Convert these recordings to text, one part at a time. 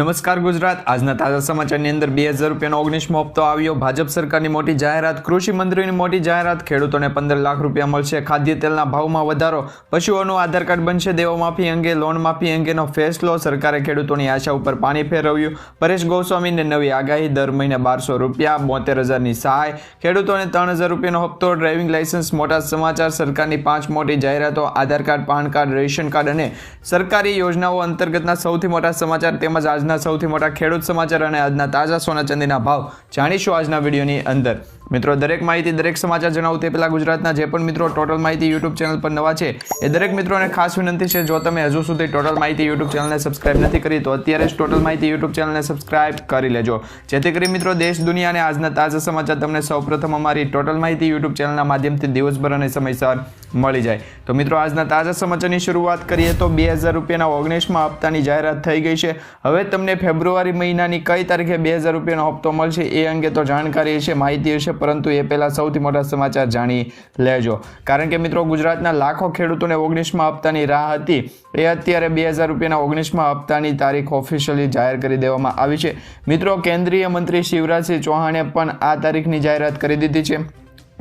નમસ્કાર ગુજરાત. આજના તાજા સમાચારની અંદર બે હજાર રૂપિયાનો ઓગણીસમો હપ્તો આવ્યો. ભાજપ સરકારની મોટી જાહેરાત, કૃષિ મંત્રીની મોટી જાહેરાત, ખેડૂતોને પંદર લાખ રૂપિયા મળશે. ખાદ્ય તેલના ભાવમાં વધારો, પશુઓનું આધાર કાર્ડ બનશે દેવો માફી અંગે, લોન માફી અંગેનો ફેસલો સરકારે ખેડૂતોની આશા ઉપર પાણી ફેરવ્યું. પરેશ ગોસ્વામીને નવી આગાહી, દર મહિને બારસો રૂપિયા, બોતેર હજારની સહાય. ખેડૂતોને ત્રણ હજાર રૂપિયાનો હપ્તો, ડ્રાઇવિંગ લાઇસન્સ, મોટા સમાચાર, સરકારની પાંચ મોટી જાહેરાતો, Aadhaar card, PAN card, ration card અને સરકારી યોજનાઓ અંતર્ગતના સૌથી મોટા સમાચાર તેમજ આજના સૌથી મોટા ખેડૂત સમાચાર અને આજના તાજા સોના ચાંદીના ભાવ જાણીશું આજના વિડીયોની અંદર. મિત્રો, દરેક માહિતી દરેક સમાચાર જણાવું તે પહેલાં ગુજરાતના જે પણ મિત્રો ટોટલ માહિતી યુટ્યુબ ચેનલ પર નવા છે, એ દરેક મિત્રોને ખાસ વિનંતી છે, જો તમે હજુ સુધી ટોટલ માહિતી યુટ્યુબ ચેનલને સબસ્ક્રાઇબ નથી કરી, તો અત્યારે જ ટોટલ માહિતી યુટ્યુબ ચેનલને સબસ્ક્રાઇબ કરી લેજો. જેથી કરી મિત્રો, દેશ, દુનિયા અને આજના તાજા સમાચાર તમને સૌપ્રથમ અમારી ટોટલ માહિતી યુટ્યુબ ચેનલના માધ્યમથી દિવસભર અને સમયસર મળી જાય. તો મિત્રો, આજના તાજા સમાચારની શરૂઆત કરીએ તો બે હજાર રૂપિયાના ઓગણીસમાં હપ્તાની જાહેરાત થઈ ગઈ છે. હવે તમને ફેબ્રુઆરી મહિનાની કઈ તારીખે બે હજાર રૂપિયાનો હપ્તો મળશે એ અંગે તો જાણકારી છે માહિતી હશે પરંતુ એ પહેલાં સૌથી મોટા સમાચાર જાણી લેજો. કારણ કે મિત્રો, ગુજરાતના લાખો ખેડૂતોને ઓગણીસમાં હપ્તાની રાહ હતી. એ અત્યારે બે હજાર રૂપિયાના ઓગણીસમાં હપ્તાની તારીખ ઓફિશિયલી જાહેર કરી દેવામાં આવી છે. મિત્રો, કેન્દ્રીય મંત્રી શિવરાજસિંહ ચૌહાણે પણ આ તારીખની જાહેરાત કરી દીધી છે.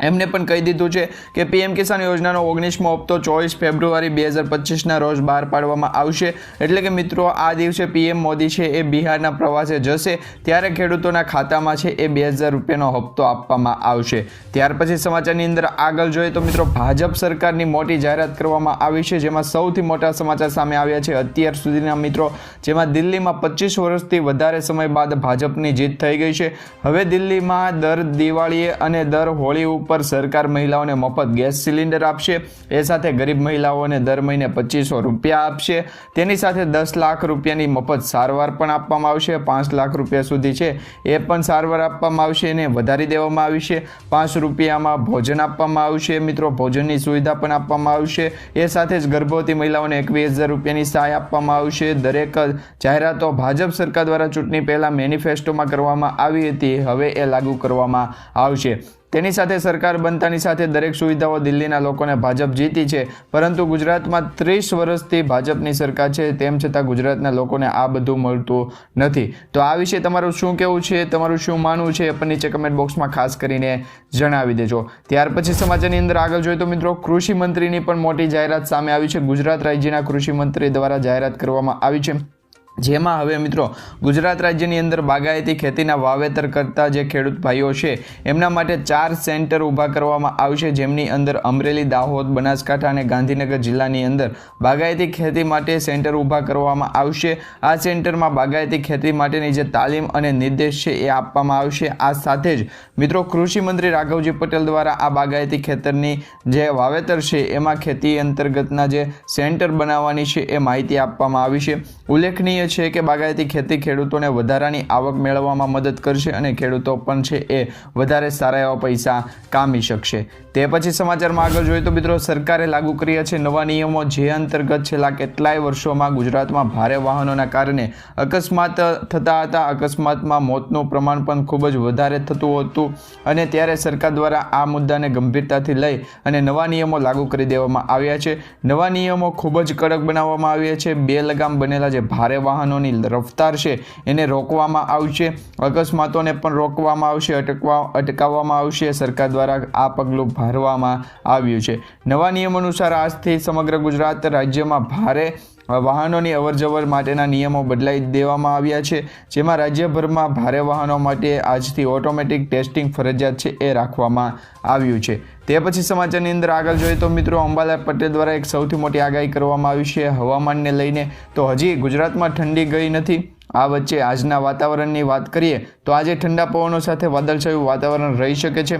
એમને પણ કહી દીધું છે કે પીએમ કિસાન યોજનાનો ઓગણીસમો હપ્તો ચોવીસ ફેબ્રુઆરી બે હજાર પચીસના રોજ બહાર પાડવામાં આવશે. એટલે કે મિત્રો, આ દિવસે પીએમ મોદી છે એ બિહારના પ્રવાસે જશે. ત્યારે ખેડૂતોના ખાતામાં છે એ બે હજાર રૂપિયાનો હપ્તો આપવામાં આવશે. ત્યાર પછી સમાચારની અંદર આગળ જોઈએ તો મિત્રો, ભાજપ સરકારની મોટી જાહેરાત કરવામાં આવી છે, જેમાં સૌથી મોટા સમાચાર સામે આવ્યા છે. અત્યાર સુધીના મિત્રો, જેમાં દિલ્હીમાં પચીસ વર્ષથી વધારે સમય બાદ ભાજપની જીત થઈ ગઈ છે. હવે દિલ્હીમાં દર દિવાળીએ અને દર હોળી ઉપર સરકાર મહિલાઓને મફત ગેસ સિલિન્ડર આપશે. એ સાથે ગરીબ મહિલાઓને દર મહિને પચીસો રૂપિયા આપશે. તેની સાથે દસ લાખ રૂપિયાની મફત સારવાર પણ આપવામાં આવશે. પાંચ લાખ રૂપિયા સુધી છે એ પણ સારવાર આપવામાં આવશે એને વધારી દેવામાં આવી છે. પાંચ રૂપિયામાં ભોજન આપવામાં આવશે. મિત્રો, ભોજનની સુવિધા પણ આપવામાં આવશે. એ સાથે જ ગર્ભવતી મહિલાઓને એકવીસ હજાર રૂપિયાની સહાય આપવામાં આવશે. દરેક જાહેરાતો ભાજપ સરકાર દ્વારા ચૂંટણી પહેલાં મેનિફેસ્ટોમાં કરવામાં આવી હતી. હવે એ લાગુ કરવામાં આવશે. તેની સાથે સરકાર બનતાની સાથે દરેક સુવિધાઓ દિલ્હીના લોકોને ભાજપ જીતી છે. પરંતુ ગુજરાતમાં ત્રીસ વર્ષથી ભાજપની સરકાર છે, તેમ છતાં ગુજરાતના લોકોને આ બધું મળતું નથી. તો આ વિશે તમારું શું કહેવું છે, તમારું શું માનવું છે એ પણ નીચે કમેન્ટ બોક્સમાં ખાસ કરીને જણાવી દેજો. ત્યાર પછી સમાચારની અંદર આગળ જોઈએ તો મિત્રો, કૃષિ મંત્રીની પણ મોટી જાહેરાત સામે આવી છે. ગુજરાત રાજ્યના કૃષિ મંત્રી દ્વારા જાહેરાત કરવામાં આવી છે. જેમાં હવે મિત્રો ગુજરાત રાજ્યની અંદર બાગાયતી ખેતીના વાવેતર કરતા જે ખેડૂત ભાઈઓ છે, એમના માટે ચાર સેન્ટર ઊભા કરવામાં આવશે. જેમની અંદર અમરેલી, દાહોદ, બનાસકાંઠા અને ગાંધીનગર જિલ્લાની અંદર બાગાયતી ખેતી માટે સેન્ટર ઊભા કરવામાં આવશે. આ સેન્ટરમાં બાગાયતી ખેતી માટેની જે તાલીમ અને નિર્દેશ છે એ આપવામાં આવશે. આ સાથે જ મિત્રો કૃષિ મંત્રી રાઘવજી પટેલ દ્વારા આ બાગાયતી ખેતરની જે વાવેતર છે એમાં ખેતી અંતર્ગતના જે સેન્ટર બનાવવાની છે એ માહિતી આપવામાં આવી છે. ઉલ્લેખનીય છે કે બાગાયતી ખેતી ખેડૂતોને વધારાની આવક મેળવવામાં મદદ કરશે અને ખેડૂતો પણ છે એ વધારે સારા એવા પૈસા કામી શકશે. તે પછી સમાચારમાં આગળ જોઈએ તો મિત્રો સરકારે લાગુ કર્યા છે નવા નિયમો જે અંતર્ગત છેલ્લા કેટલાય વર્ષોમાં ગુજરાતમાં ભારે વાહનોના કારણે અકસ્માત થતા હતા. અકસ્માતમાં મોતનું પ્રમાણ પણ ખૂબ જ વધારે થતું હતું અને ત્યારે સરકાર દ્વારા આ મુદ્દાને ગંભીરતાથી લઈ અને નવા નિયમો લાગુ કરી દેવામાં આવ્યા છે. નવા નિયમો ખૂબ જ કડક બનાવવામાં આવ્યા છે. બે લગામ બનેલા જે ભારે વાહનોની રફતાર છે, એને રોકવામાં આવશે. અકસ્માતોને પણ રોકવામાં આવશે, અટકવા, અટકાવવામાં આવશે. સરકાર દ્વારા આ પગલું ભરવામાં આવ્યું છે. નવા નિયમ અનુસાર આજથી સમગ્ર ગુજરાત રાજ્યમાં ભારે વાહનોની અવરજવર માટેના નિયમો બદલાઈ દેવામાં આવ્યા છે, જેમાં રાજ્યભરમાં ભારે વાહનો માટે આજથી ઓટોમેટિક ટેસ્ટિંગ ફરજિયાત છે એ રાખવામાં આવ્યું છે. તે પછી સમાચારની અંદર આગળ જોઈએ તો મિત્રો અંબાલાલ પટેલ દ્વારા એક સૌથી મોટી આગાહી કરવામાં આવી છે, હવામાનને લઈને. તો હજી ગુજરાતમાં ઠંડી ગઈ નથી. આ વચ્ચે આજના વાતાવરણની વાત કરીએ તો આજે ઠંડા પવનો સાથે વાદળછાયું વાતાવરણ રહી શકે છે.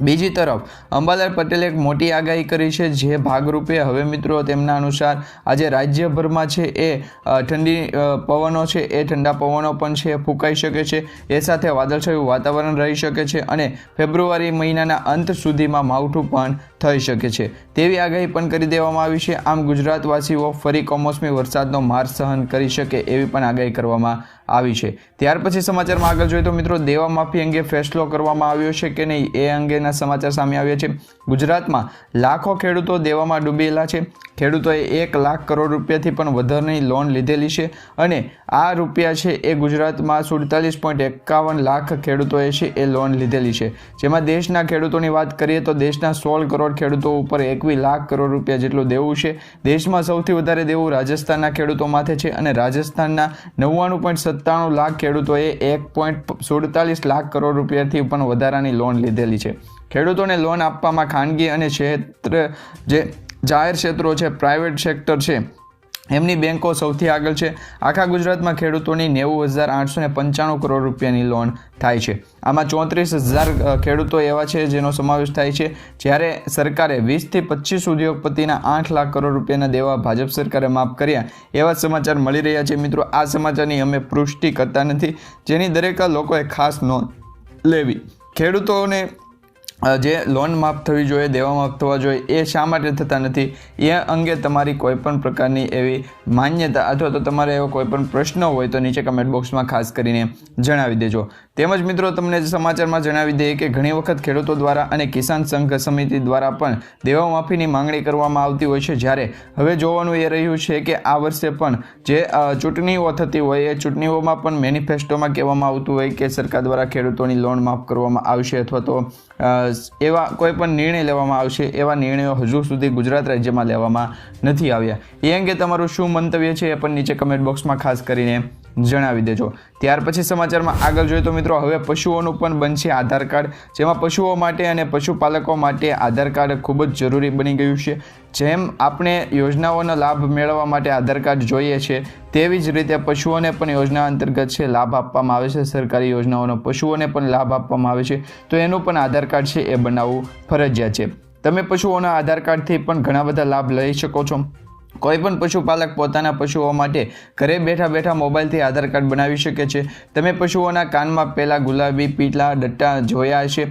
બીજી તરફ, અંબાલાલ પટેલે એક મોટી આગાહી કરી છે, જે ભાગરૂપે હવે મિત્રો તેમના અનુસાર આજે રાજ્યભરમાં છે એ ઠંડી પવનો છે, એ ઠંડા પવનો પણ છે ફૂંકાઈ શકે છે. એ સાથે વાદળછાયું વાતાવરણ રહી શકે છે અને ફેબ્રુઆરી મહિનાના અંત સુધીમાં માવઠું પણ થઈ શકે છે. તેવી આગાહી પણ કરી દેવામાં આવી છે. આમ ગુજરાતવાસીઓ ફરી કમોસમી વરસાદનો માર સહન કરી શકે એવી પણ આગાહી કરવામાં આવી છે. ત્યાર પછી સમાચારમાં આગળ જોઈએ તો મિત્રો દેવા માફી અંગે ફેસલો કરવામાં આવ્યો છે કે નહીં એ અંગેના આગળના સમાચાર સામે આવ્યા છે. ગુજરાતમાં લાખો ખેડૂતો દેવામાં ડૂબેલા છે. ખેડૂતોએ એક લાખ કરોડ રૂપિયાથી પણ વધારાની લોન લીધેલી છે અને આ રૂપિયા છે એ ગુજરાતમાં સુડતાલીસ પોઈન્ટ એકાવન લાખ ખેડૂતોએ છે એ લોન લીધેલી છે. જેમાં દેશના ખેડૂતોની વાત કરીએ તો દેશના સોળ કરોડ ખેડૂતો ઉપર એકવીસ લાખ કરોડ રૂપિયા જેટલું દેવું છે. દેશમાં સૌથી વધારે દેવું રાજસ્થાનના ખેડૂતો માથે છે અને રાજસ્થાનના નવ્વાણું પોઈન્ટ સત્તાણું લાખ ખેડૂતોએ એક પોઈન્ટ સુડતાલીસ લાખ કરોડ રૂપિયાથી પણ વધારાની લોન લીધેલી છે. ખેડૂતોને લોન આપવામાં ખાનગી અને ક્ષેત્ર જે જાહેર ક્ષેત્રો છે પ્રાઇવેટ સેક્ટર છે, એમની બેન્કો સૌથી આગળ છે. આખા ગુજરાતમાં ખેડૂતોની નેવું હજાર આઠસો ને પંચાણું કરોડ રૂપિયાની લોન થાય છે. આમાં ચોત્રીસ હજાર ખેડૂતો એવા છે જેનો સમાવેશ થાય છે, જ્યારે સરકારે વીસથી પચીસ ઉદ્યોગપતિના આઠ લાખ કરોડ રૂપિયાના દેવા ભાજપ સરકારે માફ કર્યા. એવા સમાચાર મળી રહ્યા છે. મિત્રો, આ સમાચારની અમે પુષ્ટિ કરતા નથી. જેની દરેક લોકોએ ખાસ નોંધ લેવી. ખેડૂતોને જે લોન માફ થવી જોઈએ, દેવા માફ થવા જોઈએ, એ શા માટે થતા નથી? એ અંગે તમારી કોઈ પણ પ્રકારની એવી માન્યતા અથવા તો તમારે એવો કોઈ પણ પ્રશ્ન હોય તો નીચે કમેન્ટ બોક્સમાં ખાસ કરીને જણાવી દેજો. તેમજ મિત્રો તમને સમાચારમાં જણાવી દઈએ કે ઘણી વખત ખેડૂતો દ્વારા અને કિસાન સંઘ સમિતિ દ્વારા પણ દેવા માફીની માંગણી કરવામાં આવતી હોય છે. જ્યારે હવે જોવાનું એ રહ્યું છે કે આ વર્ષે પણ જે ચૂંટણીઓ થતી હોય એ ચૂંટણીઓમાં પણ મેનિફેસ્ટોમાં કહેવામાં આવતું હોય કે સરકાર દ્વારા ખેડૂતોની લોન માફ કરવામાં આવશે અથવા તો એવા કોઈ પણ નિર્ણય લેવામાં આવશે એવા નિર્ણયો હજુ સુધી ગુજરાત રાજ્યમાં લેવામાં નથી આવ્યા. એ અંગે તમારું શું મંતવ્ય છે એ પણ નીચે કમેન્ટ બોક્સમાં ખાસ કરીને જણાવી દેજો. ત્યાર પછી સમાચારમાં આગળ જોઈએ તો મિત્રો, હવે પશુઓનું પણ બનશે આધાર કાર્ડ, જેમાં પશુઓ માટે અને પશુપાલકો માટે આધાર કાર્ડ ખૂબ જ જરૂરી બની ગયું છે. જેમ આપણે યોજનાઓનો લાભ મેળવવા માટે આધાર કાર્ડ જોઈએ છે, તેવી જ રીતે પશુઓને પણ યોજના અંતર્ગત છે, લાભ આપવામાં આવે છે. સરકારી યોજનાઓનો પશુઓને પણ લાભ આપવામાં આવે છે. તો એનું પણ આધાર કાર્ડ છે, એ બનાવવું ફરજિયાત છે. તમે પશુઓના આધાર કાર્ડથી પણ ઘણા બધા લાભ લઈ શકો છો. કોઈ પણ પશુપાલક પોતાના પશુઓ માટે ઘરે બેઠા બેઠા મોબાઈલથી આધાર કાર્ડ બનાવી શકે છે. તમે પશુઓના કાનમાં પહેલાં ગુલાબી, પીળા ડટ્ટા જોયા છે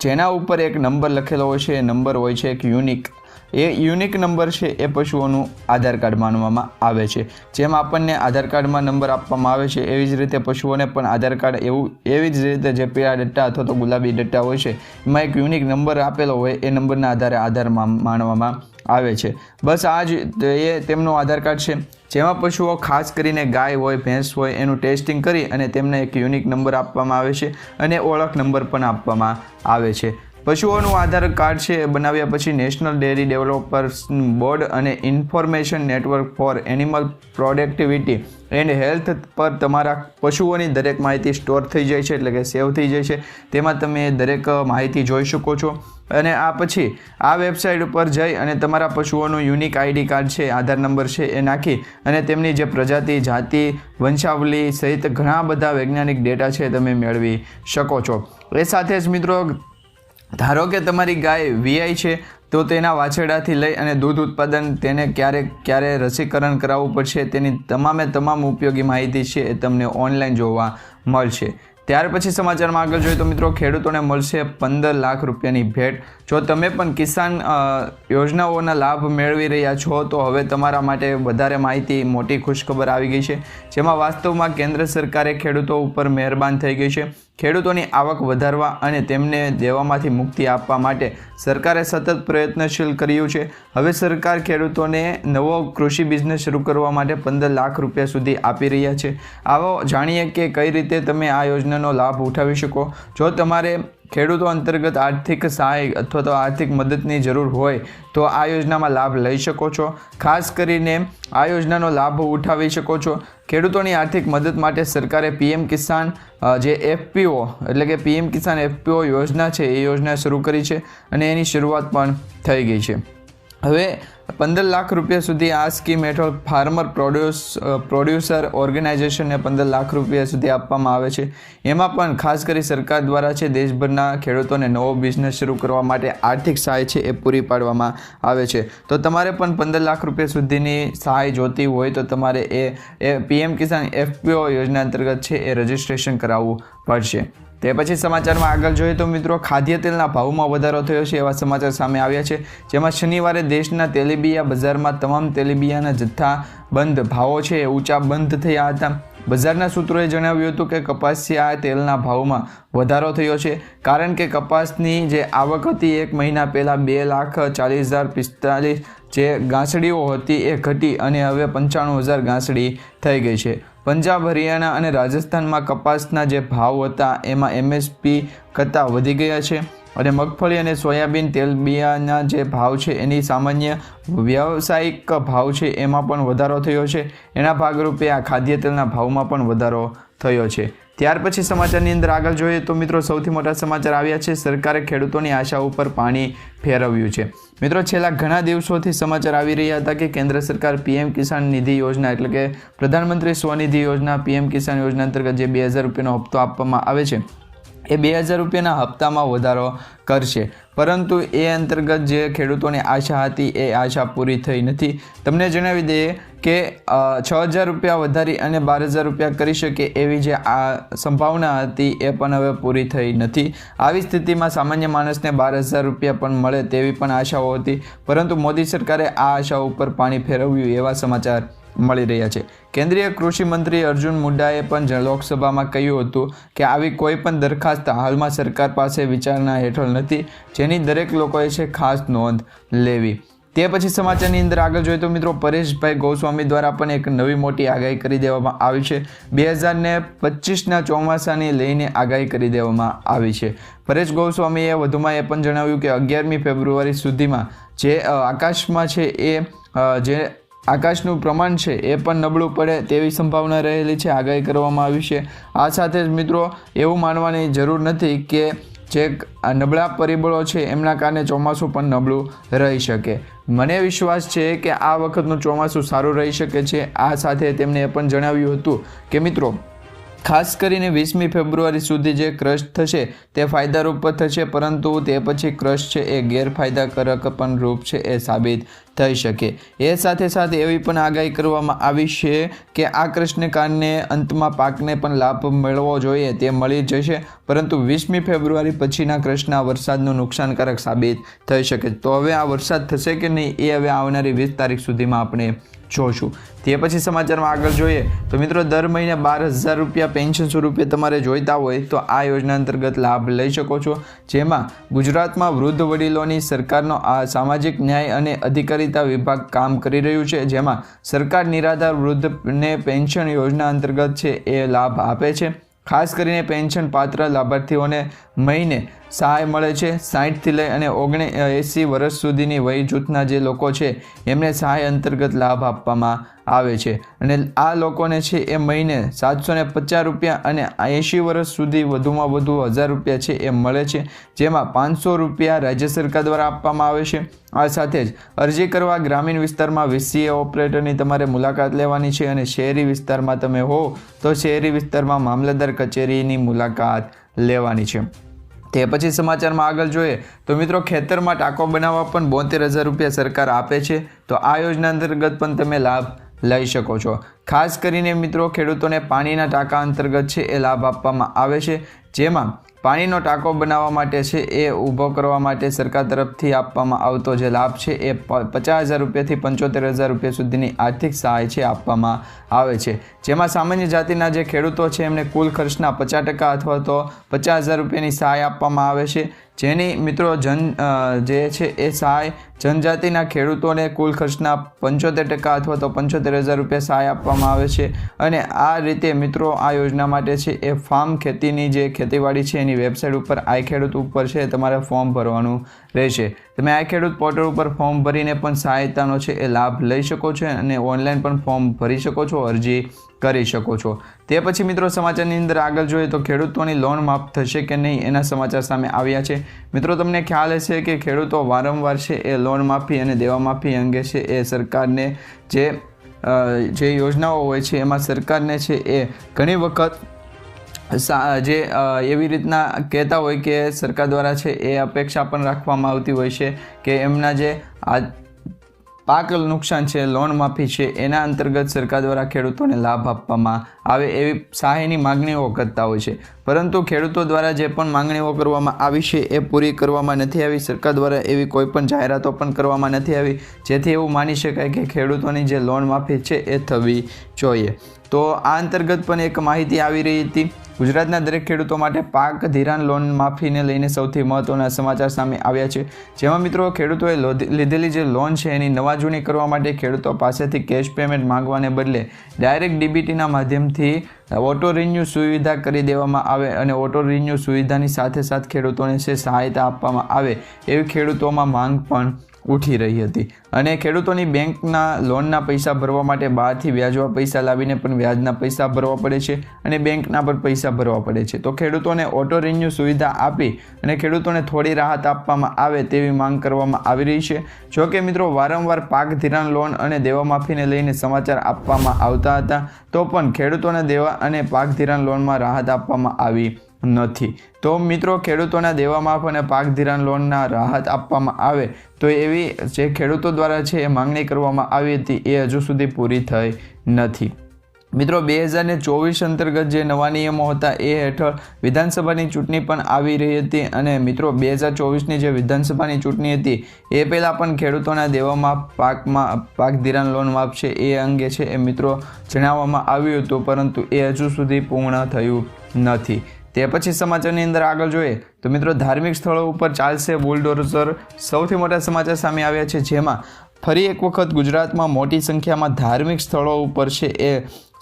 જેના ઉપર એક નંબર લખેલો હોય છે. એ નંબર હોય છે એક યુનિક. એ યુનિક નંબર છે એ પશુઓનું આધાર કાર્ડ માનવામાં આવે છે. જેમ આપણને આધાર કાર્ડમાં નંબર આપવામાં આવે છે, એવી જ રીતે પશુઓને પણ આધાર કાર્ડ એવું, એવી જ રીતે જે પીળા ડટ્ટા અથવા તો ગુલાબી ડટ્ટા હોય છે, એમાં એક યુનિક નંબર આપેલો હોય, એ નંબરના આધારે આધાર માનવામાં આવે છે. બસ આ જ એ તેમનું આધાર કાર્ડ છે. જેમાં પશુઓ ખાસ કરીને ગાય હોય, ભેંસ હોય, એનું ટેસ્ટિંગ કરી અને તેમને એક યુનિક નંબર આપવામાં આવે છે અને ઓળખ નંબર પણ આપવામાં આવે છે. પશુઓનું આધાર કાર્ડ છે બનાવ્યા પછી નેશનલ ડેરી ડેવલપર્સ બોર્ડ અને information network for animal productivity and health પર તમારા પશુઓની દરેક માહિતી સ્ટોર થઈ જાય છે એટલે કે સેવ થઈ જાય છે. તેમાં તમે દરેક માહિતી જોઈ શકો છો. અને આ પછી આ વેબસાઇટ ઉપર જઈ અને તમારા પશુઓનું યુનિક આઈડી કાર્ડ છે, આધાર નંબર છે એ નાખી અને તેમની જે પ્રજાતિ, જાતિ, વંશાવલી સહિત ઘણા બધા વૈજ્ઞાનિક ડેટા છે તમે મેળવી શકો છો. એ સાથે જ મિત્રો ધારો કે તમારી ગાય વીઆઈ છે, તો તેના વાછરડાથી લઈ અને દૂધ ઉત્પાદન તેને ક્યારે ક્યારે રસીકરણ કરાવવું પડશે તેની તમામે તમામ ઉપયોગી માહિતી છે એ તમને ઓનલાઈન જોવા મળશે. ત્યાર પછી સમાચારમાં આગળ જોઈએ તો મિત્રો ખેડૂતોને મળશે પંદર લાખ રૂપિયાની ભેટ. જો તમે પણ કિસાન યોજનાઓના લાભ મેળવી રહ્યા છો, તો હવે તમારા માટે વધારે માહિતી મોટી ખુશખબર આવી ગઈ છે. જેમાં વાસ્તવમાં કેન્દ્ર સરકારે ખેડૂતો ઉપર મહેરબાન થઈ ગઈ છે. ખેડૂતોની આવક વધારવા અને તેમને દેવામાંથી મુક્તિ આપવા માટે સરકારે સતત પ્રયત્નશીલ કર્યું છે. હવે સરકાર ખેડૂતોને નવો કૃષિ બિઝનેસ શરૂ કરવા માટે પંદર લાખ રૂપિયા સુધી આપી રહ્યા છે. આવો જાણીએ કે કઈ રીતે તમે આ યોજનાનો લાભ ઉઠાવી શકો. જો તમારે ખેડૂતો અંતર્ગત આર્થિક સહાય અથવા તો આર્થિક મદદની જરૂર હોય તો આ યોજનામાં લાભ લઈ શકો છો. ખાસ કરીને આ યોજનાનો લાભ ઉઠાવી શકો છો. ખેડૂતોની આર્થિક મદદ માટે સરકારે પીએમ કિસાન જે એફપીઓ એટલે કે પીએમ કિસાન એફપીઓ યોજના છે, એ યોજના શરૂ કરી છે અને એની શરૂઆત પણ થઈ ગઈ છે. હવે પંદર લાખ રૂપિયા સુધી આ સ્કીમ હેઠળ ફાર્મર પ્રોડ્યુસ પ્રોડ્યુસર ઓર્ગેનાઇઝેશનને પંદર લાખ રૂપિયા સુધી આપવામાં આવે છે. એમાં પણ ખાસ કરી સરકાર દ્વારા છે દેશભરના ખેડૂતોને નવો બિઝનેસ શરૂ કરવા માટે આર્થિક સહાય છે એ પૂરી પાડવામાં આવે છે. તો તમારે પણ પંદર લાખ રૂપિયા સુધીની સહાય જોતી હોય તો તમારે એ એ પીએમ કિસાન એફપીઓ યોજના અંતર્ગત છે એ રજિસ્ટ્રેશન કરાવવું પડશે. તે પછી સમાચારમાં આગળ જોઈએ તો મિત્રો ખાદ્ય તેલના ભાવમાં વધારો થયો છે એવા સમાચાર સામે આવ્યા છે. જેમાં શનિવારે દેશના તેલીબિયા બજારમાં તમામ તેલીબિયાના જથ્થા બંધ ભાવો છે, એ ઊંચા બંધ થયા હતા. બજારના સૂત્રોએ જણાવ્યું હતું કે કપાસિયા તેલના ભાવમાં વધારો થયો છે, કારણ કે કપાસની જે આવક હતી એક મહિના પહેલાં બે લાખ ચાલીસ હજાર પિસ્તાલીસ જે ગાંસડીઓ હતી એ ઘટી અને હવે પંચાણું હજાર ગાંસડી થઈ ગઈ છે. પંજાબ, હરિયાણા અને રાજસ્થાનમાં કપાસના જે ભાવ હતા, એમાં એમએસપી કરતાં વધી ગયા છે. અને મગફળી અને સોયાબીન તેલબિયાના જે ભાવ છે એની સામાન્ય વ્યવસાયિક ભાવ છે એમાં પણ વધારો થયો છે. એના ભાગરૂપે આ ખાદ્ય તેલના ભાવમાં પણ વધારો થયો છે. ત્યાર પછી સમાચારની અંદર આગળ જોઈએ તો મિત્રો સૌથી મોટા સમાચાર આવ્યા છે. સરકારે ખેડૂતોની આશા ઉપર પાણી ફેરવ્યું છે. મિત્રો છેલ્લા ઘણા દિવસોથી સમાચાર આવી રહ્યા હતા કે કેન્દ્ર સરકાર પીએમ કિસાન નિધિ યોજના એટલે કે પ્રધાનમંત્રી સ્વનિધિ યોજના, પીએમ કિસાન યોજના અંતર્ગત જે બે હજાર રૂપિયાનો હપ્તો આપવામાં આવે છે એ બે હજાર રૂપિયાના હપ્તામાં વધારો કરશે. પરંતુ એ અંતર્ગત જે ખેડૂતોની આશા હતી એ આશા પૂરી થઈ નથી. તમને જણાવી દઈએ કે છ હજાર રૂપિયા વધારી અને બાર હજાર રૂપિયા કરી શકે એવી જે આ સંભાવના હતી એ પણ હવે પૂરી થઈ નથી. આવી સ્થિતિમાં સામાન્ય માણસને બાર હજાર રૂપિયા પણ મળે તેવી પણ આશાઓ હતી. પરંતુ મોદી સરકારે આ આશાઓ ઉપર પાણી ફેરવ્યું એવા સમાચાર મળી રહ્યા છે. કેન્દ્રીય કૃષિ મંત્રી અર્જુન મુંડાએ પણ લોકસભામાં કહ્યું હતું કે આવી કોઈ પણ દરખાસ્ત હાલમાં સરકાર પાસે વિચારણા હેઠળ નથી, જેની દરેક લોકોએ છે ખાસ નોંધ લેવી. તે પછી સમાચારની અંદર આગળ જોઈએ તો મિત્રો પરેશભાઈ ગોસ્વામી દ્વારા પણ એક નવી મોટી આગાહી કરી દેવામાં આવી છે. બે હજાર ને પચીસના ચોમાસાની લઈને આગાહી કરી દેવામાં આવી છે. પરેશ ગોસ્વામીએ વધુમાં એ પણ જણાવ્યું કે અગિયારમી ફેબ્રુઆરી સુધીમાં જે આકાશમાં છે એ જે આકાશનું પ્રમાણ છે એ પણ નબળું પડે તેવી સંભાવના રહેલી છે, આગાહી કરવામાં આવી છે. આ સાથે જ મિત્રો, એવું માનવાની જરૂર નથી કે જે નબળા પરિબળો છે એમના કારણે ચોમાસું પણ નબળું રહી શકે. મને વિશ્વાસ છે કે આ વખતનું ચોમાસું સારું રહી શકે છે. આ સાથે તેમણે એ પણ જણાવ્યું હતું કે મિત્રો ખાસ કરીને વીસમી ફેબ્રુઆરી સુધી જે ક્રશ થશે તે ફાયદારૂપ થશે, પરંતુ તે પછી ક્રશ છે એ ગેરફાયદાકારક પણ રૂપ છે એ સાબિત થઈ શકે. એ સાથે સાથે એવી પણ આગાહી કરવામાં આવી છે કે આ ક્રશને કારણે અંતમાં પાકને પણ લાભ મેળવવો જોઈએ તે મળી જશે, પરંતુ વીસમી ફેબ્રુઆરી પછીના ક્રશના વરસાદનું નુકસાનકારક સાબિત થઈ શકે. તો હવે આ વરસાદ થશે કે નહીં એ હવે આવનારી વીસ તારીખ સુધીમાં આપણે જોશું. તે પછી સમાચારમાં આગળ જોઈએ તો મિત્રો દર મહિને બાર હજાર રૂપિયા પેન્શન સ્વરૂપે તમારે જોઈતા હોય તો આ યોજના અંતર્ગત લાભ લઈ શકો છો. જેમાં ગુજરાતમાં વૃદ્ધ વડીલોની સરકારનો આ સામાજિક ન્યાય અને અધિકારીતા વિભાગ કામ કરી રહ્યું છે. જેમાં સરકાર નિરાધાર વૃદ્ધને પેન્શન યોજના અંતર્ગત છે એ લાભ આપે છે. ખાસ કરીને પેન્શન પાત્ર લાભાર્થીઓને મહિને સહાય મળે છે. સાહીઠથી લઈ અને ઓગણે એંસી વર્ષ સુધીની વય જૂથના જે લોકો છે, એમને સહાય અંતર્ગત લાભ આપવામાં આવે છે. અને આ લોકોને છે એ મહિને સાતસો ને પચાસ રૂપિયા અને એંશી વર્ષ સુધી વધુમાં વધુ હજાર રૂપિયા છે એ મળે છે, જેમાં પાંચસો રૂપિયા રાજ્ય સરકાર દ્વારા આપવામાં આવે છે. આ સાથે જ અરજી કરવા ગ્રામીણ વિસ્તારમાં વીસીએ ઓપરેટરની તમારે મુલાકાત લેવાની છે અને શહેરી વિસ્તારમાં તમે હો, તો શહેરી વિસ્તારમાં મામલતદાર કચેરીની મુલાકાત લેવાની છે. તે પછી સમાચારમાં આગળ જોઈએ તો મિત્રો ખેતરમાં ટાંકો બનાવવા પણ બોતેર હજાર રૂપિયા સરકાર આપે છે. તો આ યોજના અંતર્ગત પણ તમે લાભ લઈ શકો છો. ખાસ કરીને મિત્રો ખેડૂતોને પાણીના ટાંકા અંતર્ગત છે એ લાભ આપવામાં આવે છે. જેમાં પાણીનો ટાંકો બનાવવા માટે છે, એ ઊભો કરવા માટે સરકાર તરફથી આપવામાં આવતો જે લાભ છે, એ પચાસ હજાર રૂપિયાથી પંચોતેર હજાર રૂપિયા સુધીની આર્થિક સહાય છે, આપવામાં આવે છે. જેમાં સામાન્ય જાતિના જે ખેડૂતો છે, એમને કુલ ખર્ચના પચાસ ટકા અથવા તો પચાસ હજાર રૂપિયાની સહાય આપવામાં આવે છે. જેની મિત્રો જન જે છે એ સહાય જનજાતિના ખેડૂતોને કુલ ખર્ચના પંચોતેર ટકા અથવા તો પંચોતેર હજાર રૂપિયા સહાય આપવામાં આવે છે. અને આ રીતે મિત્રો આ યોજના માટે છે એ ફાર્મ ખેતીની જે ખેતીવાડી છે એની વેબસાઇટ ઉપર આઈ ખેડૂત ઉપર છે તમારે ફોર્મ ભરવાનું રહેશે. તમે આઈ ખેડૂત પોર્ટલ ઉપર ફોર્મ ભરીને પણ સહાયતાનો છે એ લાભ લઈ શકો છો અને ઓનલાઈન પણ ફોર્મ ભરી શકો છો અરજી કરી શકો છો. તે પછી મિત્રો સમાચારની અંદર આગળ જોઈએ તો ખેડૂતોની લોન માફ થશે કે નહીં એના સમાચાર સામે આવ્યા છે. મિત્રો તમને ખ્યાલ હશે કે ખેડૂતો વારંવાર છે એ લોન માફી અને દેવા માફી અંગે છે એ સરકારને જે જે યોજનાઓ હોય છે એમાં સરકારને છે એ ઘણી વખત જે એવી રીતના કહેતા હોય કે સરકાર દ્વારા છે એ અપેક્ષા પણ રાખવામાં આવતી હોય છે કે એમના જે આ પાક નુકસાન છે, લોન માફી છે, એના અંતર્ગત સરકાર દ્વારા ખેડૂતોને લાભ આપવામાં આવે એવી સહાયની માગણીઓ કરતા હોય છે. પરંતુ ખેડૂતો દ્વારા જે પણ માંગણીઓ કરવામાં આવી છે, એ પૂરી કરવામાં નથી આવી. સરકાર દ્વારા એવી કોઈ પણ જાહેરાતો પણ કરવામાં નથી આવી, જેથી એવું માની શકાય કે ખેડૂતોની જે લોન માફી છે, એ થવી જોઈએ. તો આ અંતર્ગત પણ એક માહિતી આવી રહી હતી. ગુજરાતના દરેક ખેડૂતો માટે પાક, ધિરાણ, લોન માફીને લઈને સૌથી મહત્વના સમાચાર સામે આવ્યા છે. જેમાં મિત્રો, ખેડૂતોએ લોધી- લીધેલી જે લોન છે એની નવાજૂણી કરવા માટે ખેડૂતો પાસેથી કેશ પેમેન્ટ માંગવાને બદલે ડાયરેક્ટ ડીબીટીના માધ્યમથી ઓટો રિન્યુ સુવિધા કરી દેવામાં આવે અને ઓટો રિન્યુ સુવિધાની સાથે સાથે ખેડૂતોને છે સહાયતા આપવામાં આવે એવી ખેડૂતોમાં માંગ પણ ઉઠી રહી હતી. અને ખેડૂતોની બેંકના લોનના પૈસા ભરવા માટે બહારથી વ્યાજવા પૈસા લાવીને પણ વ્યાજના પૈસા ભરવા પડે છે અને બેંકના પર પૈસા ભરવા પડે છે. તો ખેડૂતોને ઓટો રિન્યુ સુવિધા આપી અને ખેડૂતોને થોડી રાહત આપવામાં આવે તેવી માંગ કરવામાં આવી રહી છે. જો કે મિત્રો, વારંવાર પાક ધિરાણ લોન અને દેવા માફીને લઈને સમાચાર આપવામાં આવતા હતા, તો પણ ખેડૂતોને દેવા અને પાક ધિરાણ લોનમાં રાહત આપવામાં આવી. નથી. તો મિત્રો, ખેડૂતોના દેવા માફ અને પાક ધિરાણ લોનના રાહત આપવામાં આવે તો એવી જે ખેડૂતો દ્વારા છે એ માંગણી કરવામાં આવી હતી, એ હજુ સુધી પૂરી થઈ નથી. મિત્રો, બે હજાર ને ચોવીસ અંતર્ગત જે નવા નિયમો હતા, એ હેઠળ વિધાનસભાની ચૂંટણી પણ આવી રહી હતી અને મિત્રો, બે હજાર ચોવીસની જે વિધાનસભાની ચૂંટણી હતી, એ પહેલાં પણ ખેડૂતોના દેવામાં પાકમાં, પાક ધિરાણ લોન માફ છે એ અંગે છે એ મિત્રો જણાવવામાં આવ્યું હતું, પરંતુ એ હજુ સુધી પૂર્ણ થયું નથી. તે પછી સમાચારની અંદર આગળ જોઈએ તો મિત્રો ધાર્મિક સ્થળો ઉપર ચાલશે બુલડોઝર. સૌથી મોટા સમાચાર સામે આવ્યા છે જેમાં ફરી એક વખત ગુજરાતમાં મોટી સંખ્યામાં ધાર્મિક સ્થળો ઉપર છે એ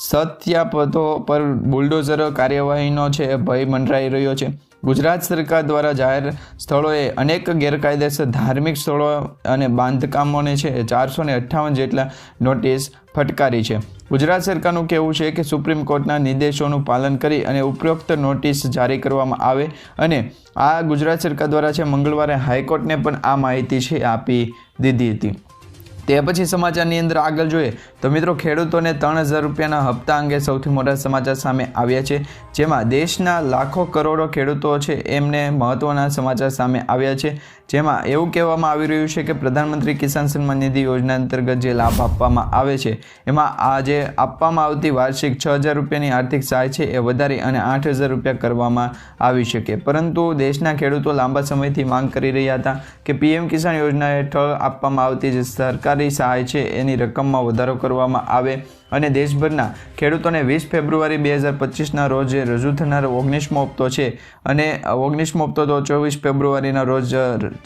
સત્યાપદો પર બુલડોઝર કાર્યવાહીનો છે ભય મંડરાઈ રહ્યો છે. ગુજરાત સરકાર દ્વારા જાહેર સ્થળોએ અનેક ગેરકાયદેસર ધાર્મિક સ્થળો અને બાંધકામોને છે ચારસો ને અઠ્ઠાવન જેટલા નોટિસ ફટકારી છે. ગુજરાત સરકારનું કહેવું છે કે સુપ્રીમ કોર્ટના નિર્દેશોનું પાલન કરી અને ઉપરોક્ત નોટિસ જારી કરવામાં આવે અને આ ગુજરાત સરકાર દ્વારા છે મંગળવારે હાઈકોર્ટને પણ આ માહિતી છે આપી દીધી હતી. તે પછી સમાચારની અંદર આગળ જોઈએ તો મિત્રો ખેડૂતોને ત્રણ હજાર રૂપિયાના હપ્તા અંગે સૌથી મોટા સમાચાર સામે આવ્યા છે, જેમાં દેશના લાખો કરોડો ખેડૂતો છે એમને મહત્ત્વના સમાચાર સામે આવ્યા છે. જેમાં એવું કહેવામાં આવી રહ્યું છે કે પ્રધાનમંત્રી કિસાન સન્માન નિધિ યોજના અંતર્ગત જે લાભ આપવામાં આવે છે, એમાં આ જે આપવામાં આવતી વાર્ષિક છ હજાર રૂપિયાની આર્થિક સહાય છે એ વધારી અને આઠ હજાર રૂપિયા કરવામાં આવી શકે. પરંતુ દેશના ખેડૂતો લાંબા સમયથી માંગ કરી રહ્યા હતા કે પીએમ કિસાન યોજના હેઠળ આપવામાં આવતી જે સરકારી સહાય છે એની રકમમાં વધારો કરવામાં આવે અને દેશભરના ખેડૂતોને વીસ ફેબ્રુઆરી બે હજાર પચીસના રોજ રજૂ થનાર ઓગણીસમો હપ્તો છે. અને ઓગણીસમો હપ્તો તો ચોવીસ ફેબ્રુઆરીના રોજ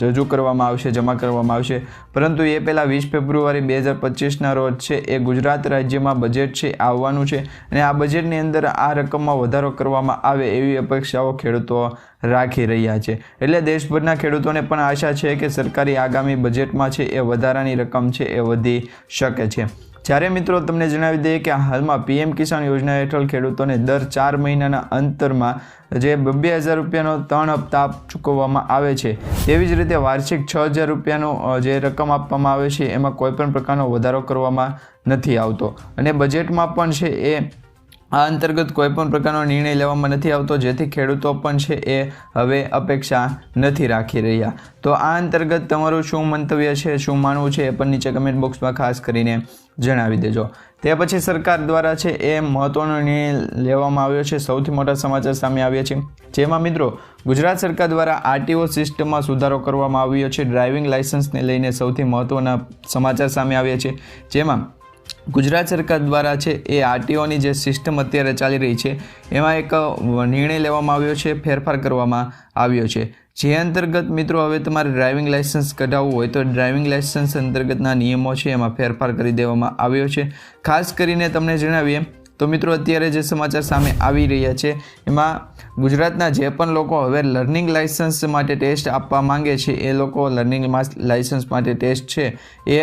રજૂ કરવામાં આવશે, જમા કરવામાં આવશે. પરંતુ એ પહેલાં વીસ ફેબ્રુઆરી બે હજાર પચીસના રોજ છે એ ગુજરાત રાજ્યમાં બજેટ છે આવવાનું છે. અને આ બજેટની અંદર આ રકમમાં વધારો કરવામાં આવે એવી અપેક્ષાઓ ખેડૂતો રાખી રહ્યા છે. એટલે દેશભરના ખેડૂતોને પણ આશા છે કે સરકારી આગામી બજેટમાં છે એ વધારાની રકમ છે એ વધી શકે છે. જ્યારે મિત્રો તમને જણાવી દઈએ કે હાલમાં પીએમ કિસાન યોજના હેઠળ ખેડૂતોને દર ચાર મહિનાના અંતરમાં જે બે હજાર રૂપિયાનો ત્રણ હપ્તા ચૂકવવામાં આવે છે, તેવી જ રીતે વાર્ષિક છ હજાર રૂપિયાનો જે રકમ આપવામાં આવે છે, એમાં કોઈપણ પ્રકારનો વધારો કરવામાં નથી આવતો. અને બજેટમાં પણ છે એ, આ અંતર્ગત કોઈપણ પ્રકારનો નિર્ણય લેવામાં નથી આવતો, જેથી ખેડૂતો પણ છે એ હવે અપેક્ષા નથી રાખી રહ્યા. તો આ અંતર્ગત તમારું શું મંતવ્ય છે, શું માનવું છે, એ પણ નીચે કમેન્ટ બોક્સમાં ખાસ કરીને જણાવી દેજો. તે પછી સરકાર દ્વારા છે એ મહત્વનો નિર્ણય લેવામાં આવ્યો છે. સૌથી મોટા સમાચાર સામે આવ્યા છે. જેમાં મિત્રો, ગુજરાત સરકાર દ્વારા આરટીઓ સિસ્ટમમાં સુધારો કરવામાં આવ્યો છે. ડ્રાઇવિંગ લાઇસન્સને લઈને સૌથી મહત્વના સમાચાર સામે આવ્યા છે. જેમાં ગુજરાત સરકાર દ્વારા છે એ આરટીઓની જે સિસ્ટમ અત્યારે ચાલી રહી છે, એમાં એક નિર્ણય લેવામાં આવ્યો છે, ફેરફાર કરવામાં આવ્યો છે. જે અંતર્ગત મિત્રો હવે તમારે ડ્રાઇવિંગ લાઇસન્સ કઢાવવું હોય તો ડ્રાઇવિંગ લાઇસન્સ અંતર્ગતના નિયમો છે, એમાં ફેરફાર કરી દેવામાં આવ્યો છે. ખાસ કરીને તમને જણાવીએ તો મિત્રો, અત્યારે જે સમાચાર સામે આવી રહ્યા છે, એમાં ગુજરાતના જે પણ લોકો હવે લર્નિંગ લાઇસન્સ માટે ટેસ્ટ આપવા માંગે છે, એ લોકો લર્નિંગ લાઇસન્સ માટે ટેસ્ટ છે. એ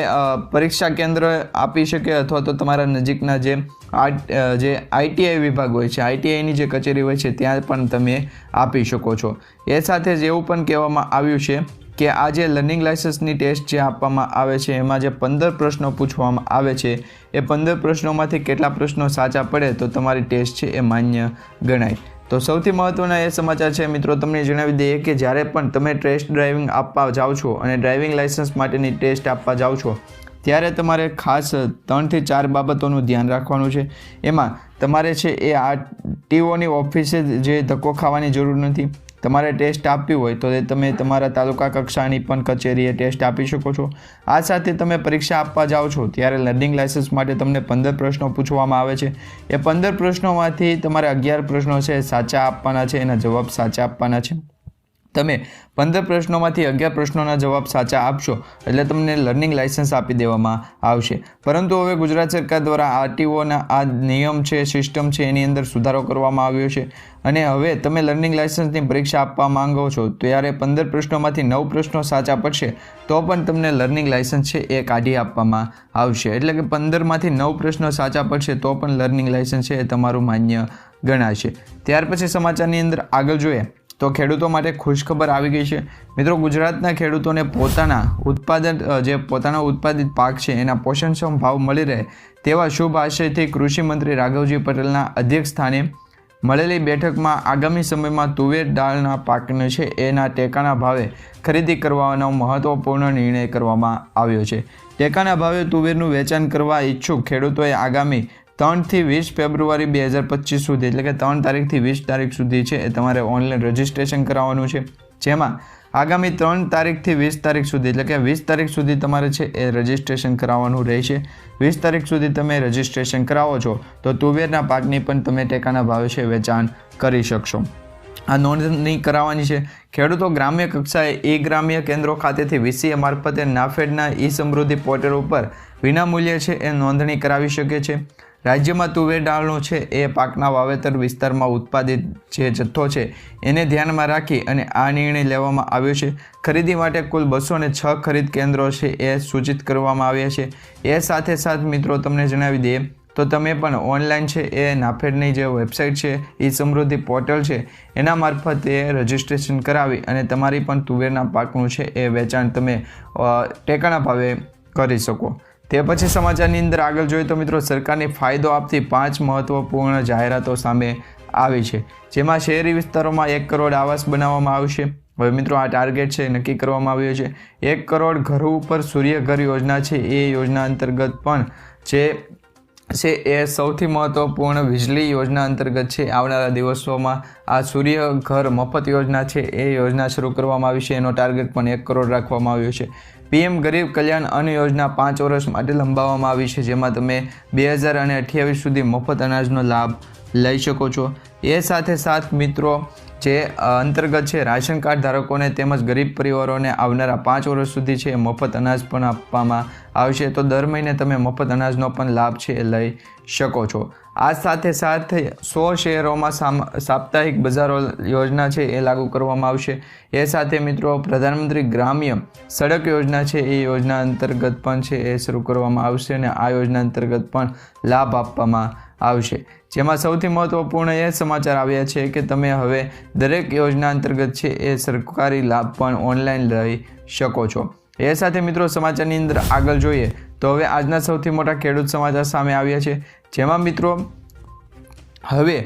પરીક્ષા કેન્દ્ર આપી શકે અથવા તો તમારા નજીકના જે આર્ટ જે આઈટીઆઈ વિભાગ હોય છે આઈટીઆઈની જે કચેરી હોય છે, ત્યાં પણ તમે આપી શકો છો. એ સાથે જ એવું પણ કહેવામાં આવ્યું છે કે આ જે લર્નિંગ લાઇસન્સની ટેસ્ટ જે આપવામાં આવે છે, એમાં જે પંદર પ્રશ્નો પૂછવામાં આવે છે, એ પંદર પ્રશ્નોમાંથી કેટલા પ્રશ્નો સાચા પડે તો તમારી ટેસ્ટ છે એ માન્ય ગણાય. તો સૌથી મહત્ત્વના એ સમાચાર છે, મિત્રો, તમને જણાવી દઈએ કે જ્યારે પણ તમે ટેસ્ટ ડ્રાઇવિંગ આપવા જાઓ છો અને ડ્રાઇવિંગ લાઇસન્સ માટેની ટેસ્ટ આપવા જાઓ છો, ત્યારે તમારે ખાસ ત્રણથી ચાર બાબતોનું ધ્યાન રાખવાનું છે. એમાં તમારે છે એ આ ટીઓની ઓફિસે જે ધક્કો ખાવાની જરૂર નથી તમારે ટેસ્ટ આપવી હોય તો તમે તમારા તાલુકા કક્ષાની પણ કચેરીએ ટેસ્ટ આપી શકો છો. આ સાથે તમે પરીક્ષા આપવા જાઓ છો ત્યારે લર્નિંગ લાઇસન્સ માટે તમને પંદર પ્રશ્નો પૂછવામાં આવે છે. એ પંદર પ્રશ્નોમાંથી તમારે અગિયાર પ્રશ્નો છે સાચા આપવાના છે, એના જવાબ સાચા આપવાના છે. તમે પંદર પ્રશ્નોમાંથી અગિયાર પ્રશ્નોના જવાબ સાચા આપશો એટલે તમને લર્નિંગ લાઇસન્સ આપી દેવામાં આવશે. પરંતુ હવે ગુજરાત સરકાર દ્વારા આરટીઓના આ નિયમ છે, સિસ્ટમ છે, એની અંદર સુધારો કરવામાં આવ્યો છે. અને હવે તમે લર્નિંગ લાઇસન્સની પરીક્ષા આપવા માંગો છો, ત્યારે પંદર પ્રશ્નોમાંથી નવ પ્રશ્નો સાચા પડશે, તો પણ તમને લર્નિંગ લાઇસન્સ છે એ કાઢી આપવામાં આવશે. એટલે કે પંદરમાંથી નવ પ્રશ્નો સાચા પડશે, તો પણ લર્નિંગ લાઇસન્સ છે એ તમારું માન્ય ગણાશે. ત્યાર પછી સમાચારની અંદર આગળ જોઈએ. તો ખેડૂતો માટે ખુશખબર આવી ગઈ છે. મિત્રો, ગુજરાતના ખેડૂતોને પોતાના ઉત્પાદન જે પોતાનો ઉત્પાદિત પાક છે, એના પોષણક્ષમ ભાવ મળી રહે તેવા શુભ આશયથી કૃષિ મંત્રી રાઘવજી પટેલના અધ્યક્ષ સ્થાને મળેલી બેઠકમાં આગામી સમયમાં તુવેર દાળના પાકને છે, એના ટેકાના ભાવે ખરીદી કરવાનો મહત્વપૂર્ણ નિર્ણય કરવામાં આવ્યો છે. ટેકાના ભાવે તુવેરનું વેચાણ કરવા ઈચ્છુક ખેડૂતોએ આગામી ત્રણથી વીસ ફેબ્રુઆરી બે હજાર પચીસ સુધી, એટલે કે ત્રણ તારીખથી વીસ તારીખ સુધી છે એ તમારે ઓનલાઈન રજિસ્ટ્રેશન કરાવવાનું છે. જેમાં આગામી ત્રણ તારીખથી વીસ તારીખ સુધી, એટલે કે વીસ તારીખ સુધી તમારે છે એ રજિસ્ટ્રેશન કરાવવાનું રહેશે. વીસ તારીખ સુધી તમે રજિસ્ટ્રેશન કરાવો છો, તો તુવેરના પાકની પણ તમે ટેકાના ભાવે છે વેચાણ કરી શકશો. આ નોંધણી કરાવવાની છે. ખેડૂતો ગ્રામ્ય કક્ષાએ ઈ ગ્રામ્ય કેન્દ્રો ખાતેથી વીસીએ મારફતે નાફેડના ઈ સમૃદ્ધિ પોર્ટલ ઉપર વિનામૂલ્યે છે એ નોંધણી કરાવી શકે છે. રાજ્યમાં તુવેર દાળનો છે એ પાકના વાવેતર વિસ્તારમાં ઉત્પાદિત જે જથ્થો છે, એને ધ્યાનમાં રાખી અને આ નિર્ણય લેવામાં આવ્યો છે. ખરીદી માટે કુલ બસો ને છ ખરીદ કેન્દ્રો છે એ સૂચિત કરવામાં આવ્યા છે. એ સાથે સાથ મિત્રો તમને જણાવી દઈએ, તો તમે પણ ઓનલાઈન છે એ નાફેડની જે વેબસાઇટ છે એ સમૃદ્ધિ પોર્ટલ છે, એના મારફતે રજિસ્ટ્રેશન કરાવી અને તમારી પણ તુવેરના પાકનું છે એ વેચાણ તમે ટેકાના ભાવે કરી શકો. તે પછી સમાચારની અંદર આગળ જોઈએ તો મિત્રો સરકારની ફાયદો આપતી પાંચ મહત્વપૂર્ણ જાહેરાતો સામે આવી છે. જેમાં શહેરી વિસ્તારોમાં એક કરોડ આવાસ બનાવવામાં આવશે. હવે મિત્રો આ ટાર્ગેટ છે નક્કી કરવામાં આવ્યો છે. એક કરોડ ઘરો ઉપર સૂર્યઘર યોજના છે. એ યોજના અંતર્ગત પણ જે છે એ સૌથી મહત્વપૂર્ણ વીજળી યોજના અંતર્ગત છે. આવનારા દિવસોમાં આ સૂર્ય ઘર મફત યોજના છે. એ યોજના શરૂ કરવામાં આવી છે. એનો ટાર્ગેટ પણ એક કરોડ રાખવામાં આવ્યો છે. પીએમ ગરીબ કલ્યાણ અન્ન યોજના પાંચ વર્ષ માટે લંબાવવામાં આવી છે, જેમાં તમે બે હજાર અને અઠ્યાવીસ સુધી મફત અનાજનો લાભ લઈ શકો છો. એ સાથે સાથ મિત્રો જે અંતર્ગત છે, રાશન કાર્ડ ધારકોને તેમજ ગરીબ પરિવારોને આવનારા પાંચ વર્ષ સુધી છે મફત અનાજ પણ આપવામાં આવશે. તો દર મહિને તમે મફત અનાજનો પણ લાભ છે લઈ શકો છો. આ સાથે સાથે સો શહેરોમાં સાપ્તાહિક બજારો યોજના છે એ લાગુ કરવામાં આવશે. એ સાથે મિત્રો પ્રધાનમંત્રી ગ્રામ્ય સડક યોજના છે એ યોજના અંતર્ગત પણ છે એ શરૂ કરવામાં આવશે અને આ યોજના અંતર્ગત પણ લાભ આપવામાં આવશે. જેમાં સૌથી મહત્વપૂર્ણ એ સમાચાર આવ્યા છે કે તમે હવે દરેક યોજના અંતર્ગત છે એ સરકારી લાભ પણ ઓનલાઈન લઈ શકો છો. એ સાથે મિત્રો સમાચારની અંદર આગળ જોઈએ તો હવે આજના સૌથી મોટા ખેડૂત સમાચાર સામે આવ્યા છે. જેમાં મિત્રો હવે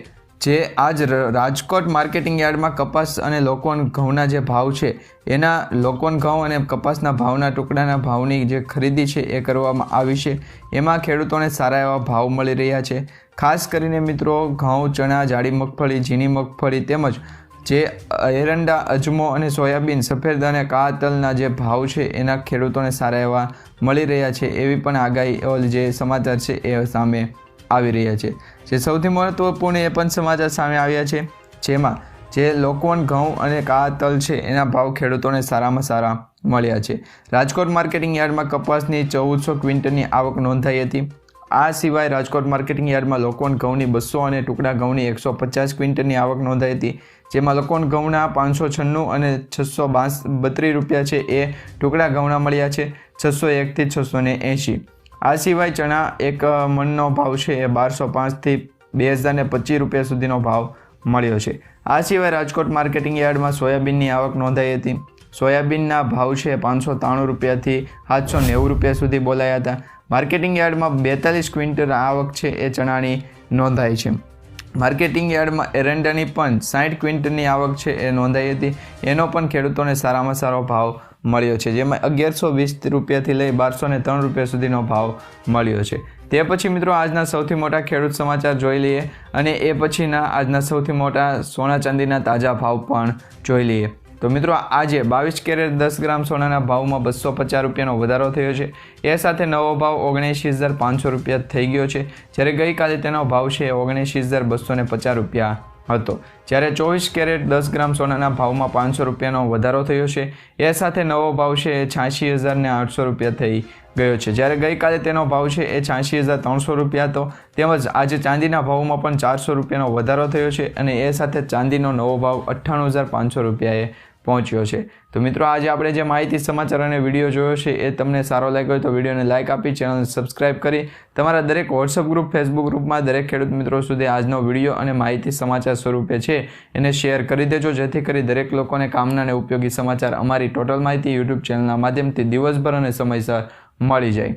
જે આજ રાજકોટ માર્કેટિંગ યાર્ડમાં કપાસ અને લોકોન ઘઉંના જે ભાવ છે, એના લોકોન ઘઉં અને કપાસના ભાવના ટુકડાના ભાવની જે ખરીદી છે એ કરવામાં આવી છે. એમાં ખેડૂતોને સારા એવા ભાવ મળી રહ્યા છે. ખાસ કરીને મિત્રો, ઘઉં, ચણા, જાડી મગફળી, ઝીણી મગફળી તેમજ જે એરંડા, અજમો અને સોયાબીન, સફેદ અને કાળા તલના જે ભાવ છે, એના ખેડૂતોને સારા એવા મળી રહ્યા છે, એવી પણ આગાહી જે સમાચાર છે, એ સામે આવી રહ્યા છે. જે સૌથી મહત્ત્વપૂર્ણ એ પણ સમાચાર સામે આવ્યા છે, જેમાં જે લોકોન ઘઉં અને કાળા તલ છે, એના ભાવ ખેડૂતોને સારામાં સારા મળ્યા છે. રાજકોટ માર્કેટિંગ યાર્ડમાં કપાસની ચૌદસો ક્વિન્ટલની આવક નોંધાઈ હતી. આ સિવાય રાજકોટ માર્કેટિંગ યાર્ડમાં લોકોન ઘઉંની બસો અને ટુકડા ઘઉંની એકસો પચાસ ક્વિન્ટલની આવક નોંધાઈ હતી, જેમાં લોકોન ઘઉંના પાંચસો છન્નું અને છસો બાસ, બત્રીસ રૂપિયા છે એ ટુકડા ઘઉંના મળ્યા છે, છસો એકથી છસો ને એંશી. આ સિવાય ચણા એક મણનો ભાવ છે એ બારસો પાંચથી બે હજાર ને પચીસ રૂપિયા સુધીનો ભાવ મળ્યો છે. આ સિવાય રાજકોટ માર્કેટિંગ યાર્ડમાં સોયાબીનની આવક નોંધાઈ હતી. સોયાબીનના ભાવ છે પાંચસો ત્રાણું રૂપિયાથી સાતસો નેવું રૂપિયા સુધી બોલાયા હતા. માર્કેટિંગ યાર્ડમાં બેતાલીસ ક્વિન્ટલ આવક છે એ ચણાની નોંધાઈ છે. માર્કેટિંગ યાર્ડમાં એરંડાની પણ સાઠ ક્વિન્ટલની આવક છે એ નોંધાઈ હતી. એનો પણ ખેડૂતોને સારામાં સારો ભાવ મળ્યો છે, જેમાં અગિયારસો વીસ રૂપિયાથી લઈ બારસો ને ત્રણ રૂપિયા સુધીનો ભાવ મળ્યો છે. તે પછી મિત્રો આજના સૌથી મોટા ખેડૂત સમાચાર જોઈ લઈએ અને એ પછીના આજના સૌથી મોટા સોના ચાંદીના તાજા ભાવ પણ જોઈ લઈએ. તો મિત્રો, આજે બાવીસ કેરેટ દસ ગ્રામ સોનાના ભાવમાં બસો પચાસ રૂપિયાનો વધારો થયો છે. એ સાથે નવો ભાવ ઓગણએંશી હજાર પાંચસો રૂપિયા થઈ ગયો છે. જ્યારે ગઈકાલે તેનો ભાવ છે ઓગણએંશી હજાર બસો પચાસ રૂપિયા હતો. જ્યારે ચોવીસ કેરેટ દસ ગ્રામ સોનાના ભાવમાં પાંચસો રૂપિયાનો વધારો થયો છે. એ સાથે નવો ભાવ છે એ છ્યાસી હજાર ને આઠસો રૂપિયા થઈ ગયો છે. જ્યારે ગઈકાલે તેનો ભાવ છે એ છ્યાસી હજાર ત્રણસો રૂપિયા હતો. તેમજ આજે ચાંદીના ભાવમાં પણ ચારસો રૂપિયાનો વધારો થયો છે અને એ સાથે ચાંદીનો નવો ભાવ અઠ્ઠાણું હજાર પાંચસો રૂપિયાએ પહોંચ્યો છે. તો મિત્રો, આજે આપણે જે માહિતી, સમાચાર અને વીડિયો જોયો છે, એ તમને સારો લાગ્યો હોય તો વિડીયોને લાઇક આપી, ચેનલને સબસ્ક્રાઇબ કરી, તમારા દરેક વોટ્સઅપ ગ્રુપ ફેસબુક ગ્રુપમાં દરેક ખેડૂત મિત્રો સુધી આજનો વીડિયો અને માહિતી, સમાચાર સ્વરૂપે છે. એને શેર કરી દેજો, જેથી કરી દરેક લોકોને કામના અને ઉપયોગી સમાચાર અમારી ટોટલ માહિતી યુટ્યુબ ચેનલના માધ્યમથી દિવસભર અને સમયસર મળી જાય.